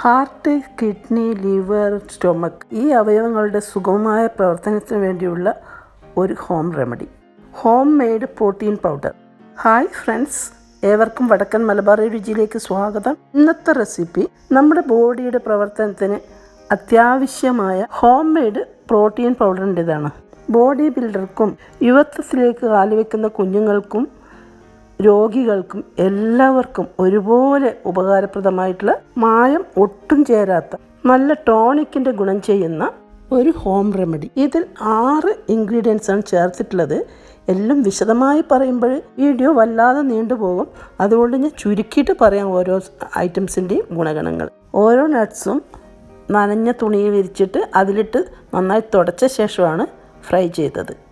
Heart kidney liver stomach ഈ അവയവങ്ങളുടെ സുഗമമായ പ്രവർത്തനത്തിന് വേണ്ടിയുള്ള ഒരു home remedy. Home made protein powder. Hi friends ഏവർക്കും വടക്കൻ മലബാർ രുചിയിലേക്ക് സ്വാഗതം. ഇന്നത്തെ റെസിപ്പി നമ്മുടെ ബോഡിയുടെ പ്രവർത്തനത്തിന് അത്യാവശ്യമായ ഹോം മെയ്ഡ് പ്രോട്ടീൻ പൗഡറിന്റെതാണ്. ബോഡി ബിൽഡർക്കും യുവത്വത്തിലേക്ക് കാലുവെക്കുന്ന കുഞ്ഞുങ്ങൾക്കും രോഗികൾക്കും എല്ലാവർക്കും ഒരുപോലെ ഉപകാരപ്രദമായിട്ടുള്ള മായം ഒട്ടും ചേരാത്ത നല്ല ടോണിക്കിന്റെ ഗുണം ചെയ്യുന്ന ഒരു ഹോം റെമഡി. ഇതിൽ ആറ് ഇൻഗ്രീഡിയൻസ് ആണ് ചേർത്തിട്ടുള്ളത്. എല്ലാം വിശദമായി പറയുമ്പോൾ വീഡിയോ വല്ലാതെ നീണ്ടുപോകും അതുകൊണ്ട് ഞാൻ ചുരുക്കിയിട്ട് പറയാം ഓരോ ഐറ്റംസിന്റെയും ഗുണഗണങ്ങൾ. ഓരോ നട്ട്സും നനഞ്ഞ തുണിയിൽ വിരിച്ചിട്ട് അതിലിട്ട് നന്നായി തുടച്ച ശേഷമാണ് ഫ്രൈ ചെയ്തത്.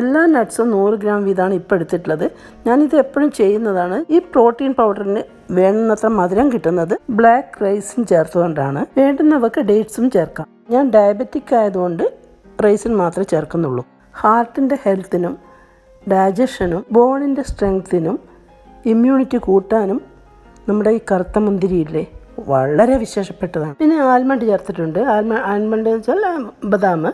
എല്ലാ നട്ട്സും നൂറ് ഗ്രാം വീതമാണ് ഇപ്പോൾ എടുത്തിട്ടുള്ളത്. ഞാനിത് എപ്പോഴും ചെയ്യുന്നതാണ് ഈ പ്രോട്ടീൻ പൗഡറിന് വേണ്ടുന്നത്ര മധുരം കിട്ടുന്നത് ബ്ലാക്ക് റൈസും ചേർത്തുകൊണ്ടാണ്. വേണ്ടുന്നവർക്ക് ഡേറ്റ്സും ചേർക്കാം. ഞാൻ ഡയബറ്റിക് ആയതുകൊണ്ട് റൈസിന് മാത്രമേ ചേർക്കുന്നുള്ളൂ. ഹാർട്ടിന്റെ ഹെൽത്തിനും ഡൈജഷനും ബോണിന്റെ സ്ട്രെങ്ത്തിനും ഇമ്മ്യൂണിറ്റി കൂട്ടാനും നമ്മുടെ ഈ കറുത്ത മുന്തിരിയില്ലേ വളരെ വിശേഷപ്പെട്ടതാണ്. പിന്നെ ആൽമണ്ട് ചേർത്തിട്ടുണ്ട്. ആൽമ ആൽമണ്ട് വെച്ചാൽ ബദാം.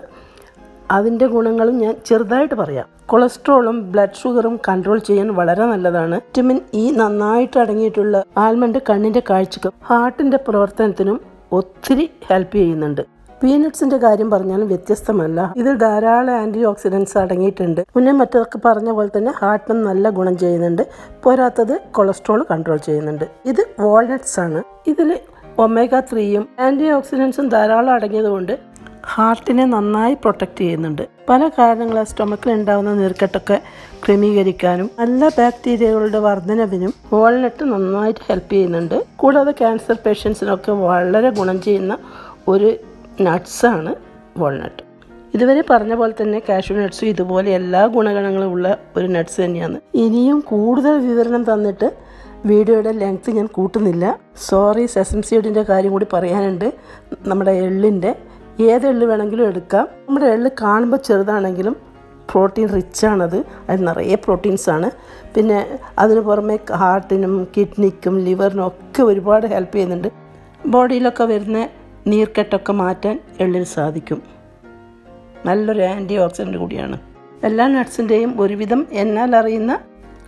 അതിന്റെ ഗുണങ്ങളും ഞാൻ ചെറുതായിട്ട് പറയാം. കൊളസ്ട്രോളും ബ്ലഡ് ഷുഗറും കൺട്രോൾ ചെയ്യാൻ വളരെ നല്ലതാണ്. വിറ്റമിൻ ഇ നന്നായിട്ട് അടങ്ങിയിട്ടുള്ള ആൽമണ്ട് കണ്ണിന്റെ കാഴ്ചക്കും ഹാർട്ടിന്റെ പ്രവർത്തനത്തിനും ഒത്തിരി ഹെൽപ്പ് ചെയ്യുന്നുണ്ട്. പീനട്സിന്റെ കാര്യം പറഞ്ഞാലും വ്യത്യസ്തമല്ല. ഇതിൽ ധാരാളം ആന്റി ഓക്സിഡൻസ് അടങ്ങിയിട്ടുണ്ട്. മുന്നേ മറ്റൊക്കെ പറഞ്ഞ പോലെ തന്നെ ഹാർട്ടിനും നല്ല ഗുണം ചെയ്യുന്നുണ്ട്. പോരാത്തത് കൊളസ്ട്രോൾ കൺട്രോൾ ചെയ്യുന്നുണ്ട്. ഇത് വാൾനട്സ് ആണ്. ഇതിൽ ഒമേഗ ത്രീയും ആന്റി ഓക്സിഡൻസും ധാരാളം അടങ്ങിയതുകൊണ്ട് ഹാർട്ടിനെ നന്നായി പ്രൊട്ടക്റ്റ് ചെയ്യുന്നുണ്ട്. പല കാരണങ്ങളാൽ സ്റ്റൊമക്കിൽ ഉണ്ടാകുന്ന നീർക്കെട്ടൊക്കെ ക്രമീകരിക്കാനും നല്ല ബാക്ടീരിയകളുടെ വർധനവിനും വാൾനട്ട് നന്നായിട്ട് ഹെൽപ്പ് ചെയ്യുന്നുണ്ട്. കൂടാതെ ക്യാൻസർ പേഷ്യൻസിനൊക്കെ വളരെ ഗുണം ചെയ്യുന്ന ഒരു നട്ട്സാണ് വാൾനട്ട് ഇതുവരെ പറഞ്ഞ പോലെ തന്നെ കാഷ്യൂ നട്ട്സും ഇതുപോലെ എല്ലാ ഗുണഗണങ്ങളും ഉള്ള ഒരു നട്ട്സ് തന്നെയാണ്. ഇനിയും കൂടുതൽ വിവരണം തന്നിട്ട് വീഡിയോയുടെ ലെങ്ത് ഞാൻ കൂട്ടുന്നില്ല. സോറി സെസംസിയുടെ കാര്യം കൂടി പറയാനുണ്ട്. നമ്മുടെ എള്ളിന്റെ ഏത് എള്ള് വേണമെങ്കിലും എടുക്കാം. നമ്മുടെ എള്ള് കാണുമ്പോൾ ചെറുതാണെങ്കിലും പ്രോട്ടീൻ റിച്ച് ആണത്. അത് നിറയെ പ്രോട്ടീൻസാണ് പിന്നെ അതിന് പുറമെ ഹാർട്ടിനും കിഡ്നിക്കും ലിവറിനും ഒക്കെ ഒരുപാട് ഹെൽപ്പ് ചെയ്യുന്നുണ്ട്. ബോഡിയിലൊക്കെ വരുന്ന നീർക്കെട്ടൊക്കെ മാറ്റാൻ എള്ളിന് സാധിക്കും. നല്ലൊരു ആന്റി ഓക്സിഡന്റ് കൂടിയാണ്. എല്ലാ നട്ട്സിന്റെയും ഒരുവിധം എന്നാൽ അറിയുന്ന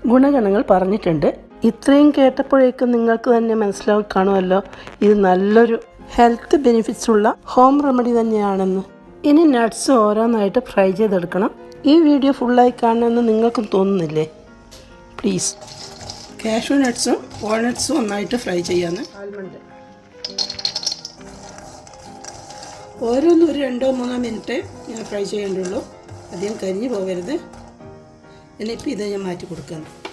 ഗുണഗണങ്ങൾ പറഞ്ഞിട്ടുണ്ട്. ഇത്രയും കേട്ടപ്പോഴേക്കും നിങ്ങൾക്ക് തന്നെ മനസ്സിലാക്കി കാണുമല്ലോ. ഇത് നല്ലൊരു ഹെൽത്ത് ബെനിഫിറ്റ്സ് ഉള്ള ഹോം റെമഡി തന്നെയാണെന്ന്. ഇനി നട്ട്സ് ഓരോന്നായിട്ട് ഫ്രൈ ചെയ്തെടുക്കണം. ഈ വീഡിയോ ഫുള്ളായി കാണണമെന്ന് നിങ്ങൾക്കും തോന്നുന്നില്ലേ? പ്ലീസ്. കാഷ്യൂ നട്ട്സും വാൾനട്ട്സും ഒന്നായിട്ട് ഫ്രൈ ചെയ്യാന്ന്. ആൽമണ്ട് ഓരോന്നും ഒരു രണ്ടോ മൂന്നോ മിനിറ്റ് ഞാൻ ഫ്രൈ ചെയ്യേണ്ടുള്ളൂ. അധികം കരിഞ്ഞു പോകരുത്. ഇനിയിപ്പോൾ ഇത് ഞാൻ മാറ്റി കൊടുക്കുന്നു.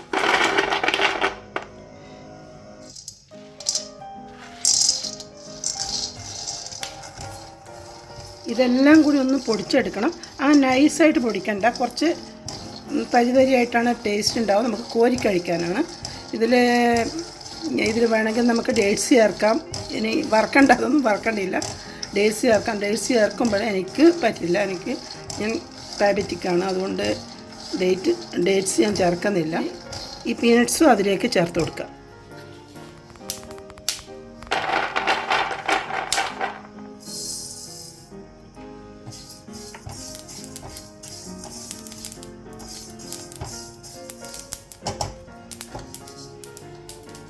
ഇതെല്ലാം കൂടി ഒന്ന് പൊടിച്ചെടുക്കണം. ആ നൈസായിട്ട് പൊടിക്കണ്ട. കുറച്ച് തരി തരിയായിട്ടാണ് ടേസ്റ്റ് ഉണ്ടാവുക. നമുക്ക് കോരി കഴിക്കാനാണ്. ഇതിൽ ഇതിൽ വേണമെങ്കിൽ നമുക്ക് ഡേറ്റ്സ് ചേർക്കാം. ഇനി വറക്കണ്ട അതൊന്നും വറക്കണ്ടില്ല. ഡേറ്റ്സ് ചേർക്കാം. ഡേറ്റ്സ് ചേർക്കുമ്പോൾ എനിക്ക് പറ്റില്ല. എനിക്ക് ഞാൻ ഡയബറ്റിക്കാണ് അതുകൊണ്ട് ഡേറ്റ് ഡേറ്റ്സ് ഞാൻ ചേർക്കുന്നില്ല. ഈ പീനട്ട്സും അതിലേക്ക് ചേർത്ത് കൊടുക്കാം.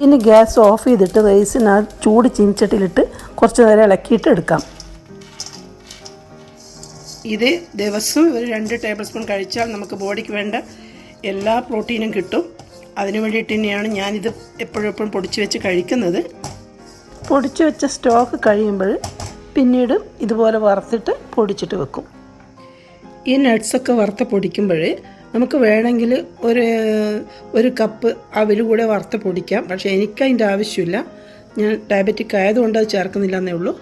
ഇനി ഗ്യാസ് ഓഫ് ചെയ്തിട്ട് റൈസിന് ആ ചൂട് ചീനിച്ചട്ടിലിട്ട് കുറച്ച് നേരം ഇളക്കിയിട്ട് എടുക്കാം. ഇത് ദിവസവും ഒരു രണ്ട് ടേബിൾ സ്പൂൺ കഴിച്ചാൽ നമുക്ക് ബോഡിക്ക് വേണ്ട എല്ലാ പ്രോട്ടീനും കിട്ടും. അതിനു വേണ്ടിയിട്ട് തന്നെയാണ് ഞാനിത് എപ്പോഴും എപ്പോഴും പൊടിച്ച് വെച്ച് കഴിക്കുന്നത്. പൊടിച്ച് വെച്ച സ്റ്റോക്ക് കഴിയുമ്പോൾ പിന്നീട് ഇതുപോലെ വറുത്തിട്ട് പൊടിച്ചിട്ട് വെക്കും. ഈ നട്ട്സൊക്കെ വറുത്ത് പൊടിക്കുമ്പോൾ നമുക്ക് വേണമെങ്കിൽ ഒരു ഒരു കപ്പ് അവിൽ കൂടെ വറുത്ത് പൊടിക്കാം. പക്ഷേ എനിക്ക് അതിന്റെ ആവശ്യമില്ല. ഞാൻ ഡയബറ്റിക് ആയതുകൊണ്ട് അത് ചേർക്കുന്നില്ല എന്നേ ഉള്ളൂ.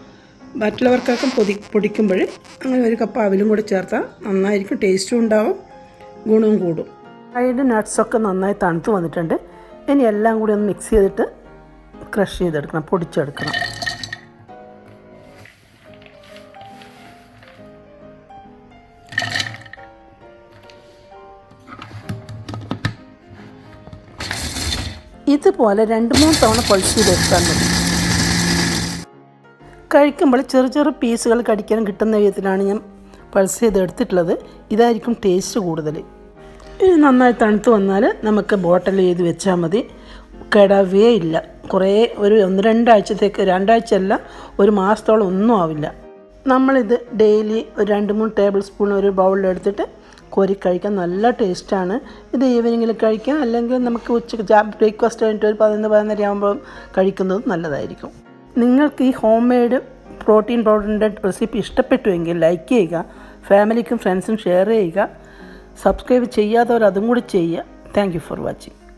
മറ്റുള്ളവർക്കൊക്കെ പൊതി പൊടിക്കുമ്പോൾ അങ്ങനെ ഒരു കപ്പ് അവിലും കൂടെ ചേർത്താൽ നന്നായിരിക്കും. ടേസ്റ്റും ഉണ്ടാവും ഗുണവും കൂടും. ഫ്രൈഡ് നട്ട്സൊക്കെ നന്നായി തണുത്ത് വന്നിട്ടുണ്ട്. ഇനി എല്ലാം കൂടി ഒന്ന് മിക്സ് ചെയ്തിട്ട് ക്രഷ് ചെയ്തെടുക്കണം പൊടിച്ചെടുക്കണം. ഇതുപോലെ രണ്ട് മൂന്ന് തവണ പൊളിച്ച് ചെയ്തെടുത്താൽ മതി കഴിക്കുമ്പോൾ ചെറു ചെറു പീസുകൾ കടിക്കാൻ കിട്ടുന്ന വിധത്തിലാണ് ഞാൻ പൾസ് ചെയ്ത് എടുത്തിട്ടുള്ളത്. ഇതായിരിക്കും ടേസ്റ്റ് കൂടുതൽ. ഇത് നന്നായി തണുത്ത് വന്നാൽ നമുക്ക് ബോട്ടിൽ ചെയ്ത് വെച്ചാൽ മതി. കേടാവേ ഇല്ല. കുറേ ഒരു ഒന്ന് രണ്ടാഴ്ചത്തേക്ക് രണ്ടാഴ്ച അല്ല ഒരു മാസത്തോളം ഒന്നും ആവില്ല. നമ്മളിത് ഡെയിലി ഒരു രണ്ട് മൂന്ന് ടേബിൾ സ്പൂൺ ഒരു ബൗളിൽ എടുത്തിട്ട് കോരി കഴിക്കാൻ നല്ല ടേസ്റ്റാണ്. ഇത് ഈവനിങ്ങിൽ കഴിക്കാം. അല്ലെങ്കിൽ നമുക്ക് ഉച്ചയ്ക്ക് ബ്രേക്ക്ഫാസ്റ്റ് കഴിഞ്ഞിട്ട് ഒരു പതിനൊന്ന് പതിനൊന്നര ആകുമ്പോൾ കഴിക്കുന്നത് നല്ലതായിരിക്കും. നിങ്ങൾക്ക് ഈ ഹോം മെയ്ഡ് പ്രോട്ടീൻ പൗഡറിന്റെ റെസിപ്പി ഇഷ്ടപ്പെട്ടുവെങ്കിൽ ലൈക്ക് ചെയ്യുക ഫാമിലിക്കും ഫ്രണ്ട്സും ഷെയർ ചെയ്യുക സബ്സ്ക്രൈബ് ചെയ്യാത്തവർ അതും കൂടി ചെയ്യുക. Thank for watching.